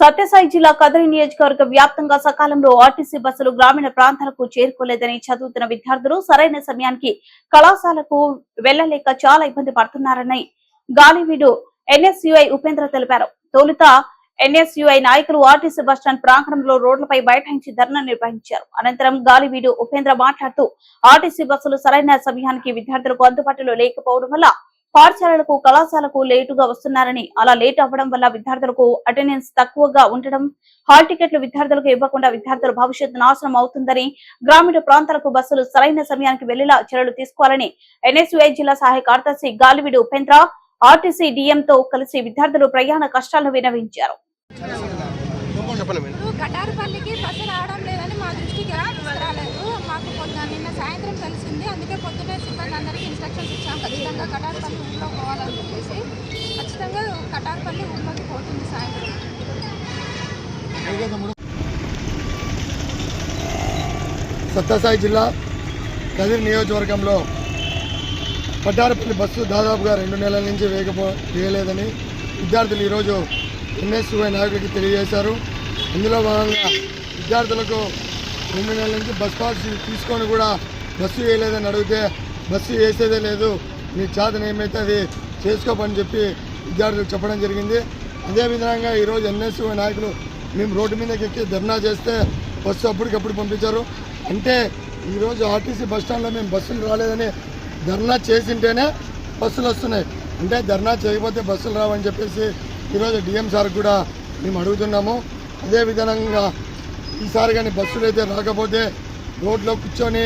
సత్యసాయి జిల్లా కదిరి నియోజకవర్గ వ్యాప్తంగా సకాలంలో ఆర్టీసీ బస్సులు గ్రామీణ ప్రాంతాలకు చేరుకోలేదని చదువుతున్న విద్యార్థులు సరైన సమయానికి కళాశాలకు వెళ్ళలేక చాలా ఇబ్బంది పడుతున్నారని గాలివీడు ఎన్ఎస్యుఐ ఉపేంద్ర తెలిపారు. తొలుత ఎన్ఎస్యుఐ నాయకులు ఆర్టీసీ బస్టాండ్ ప్రాంగణంలో రోడ్లపై బైఠాయించి ధర్నా నిర్వహించారు. అనంతరం గాలివీడు ఉపేంద్ర మాట్లాడుతూ ఆర్టీసీ బస్సులు సరైన సమయానికి విద్యార్థులకు అందుబాటులో లేకపోవడం వల్ల పాఠశాలలకు కళాశాలకు లేటుగా వస్తున్నారని అలా లేట్ అవ్వడం వల్ల విద్యార్థులకు అటెండెన్స్ తక్కువగా ఉండడం హాల్ టికెట్లు విద్యార్థులకు ఇవ్వకుండా విద్యార్థుల భవిష్యత్తు నాశనం అవుతుందని గ్రామీణ ప్రాంతాలకు బస్సులు సరైన సమయానికి వెళ్ళేలా చర్యలు తీసుకోవాలని ఎన్ఎస్యుఐ జిల్లా సహాయ కార్యదర్శి గాలివిడి ఉపేంద్ర ఆర్టీసీ డిఎంతో కలిసి విద్యార్థులు ప్రయాణ కష్టాలను వినవించారు. చెప్పండి మేడం. ఇప్పుడు కటారుపల్లికి బస్సు రావడం లేదని మా దృష్టికి తీసుకురాలేదు మాకు పొద్దున నిన్న సాయంత్రం తెలిసింది. అందుకే ఇన్స్ట్రక్షన్స్ ఇచ్చాం. ఖచ్చితంగా కటార్పల్లి ఊళ్ళో పోవాలని చెప్పేసి ఖచ్చితంగా కటార్పల్లి ఊళ్ళోకి పోతుంది సాయంత్రం. సత్యసాయి జిల్లా కదిరి నియోజకవర్గంలో పట్టారపల్లి బస్సు దాదాపుగా రెండు నెలల నుంచి వేయకపో వేయలేదని విద్యార్థులు ఈరోజు ఎన్ఎస్యుఐ నాయకులకి తెలియజేశారు. ఇందులో భాగంగా విద్యార్థులకు రెండు నెలల నుంచి బస్ పాస్ తీసుకొని కూడా బస్సు వేయలేదని అడిగితే బస్సు వేసేదే లేదు. నీ చేతన ఏమైతే అది చేసుకోమని చెప్పి విద్యార్థులకు చెప్పడం జరిగింది. అదేవిధంగా ఈరోజు ఎన్ఎస్యూ నాయకులు మేము రోడ్డు మీదకి ఎక్కి ధర్నా చేస్తే బస్సు అప్పటికప్పుడు పంపించారు. అంటే ఈరోజు ఆర్టీసీ బస్ స్టాండ్లో మేము బస్సులు రాలేదని ధర్నా చేసింటేనే బస్సులు వస్తున్నాయి. అంటే ధర్నా చేయకపోతే బస్సులు రావని చెప్పేసి ఈరోజు డిఎం సార్ కూడా మేము అడుగుతున్నాము. అదే విధంగా ఈసారి కానీ బస్సులు అయితే రాకపోతే రోడ్లో కూర్చొని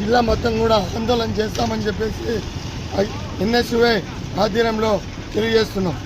జిల్లా మొత్తం కూడా ఆందోళన చేస్తామని చెప్పేసి ఎన్ఎస్యుఐ ఆధ్వర్యంలో తెలియజేస్తున్నాం.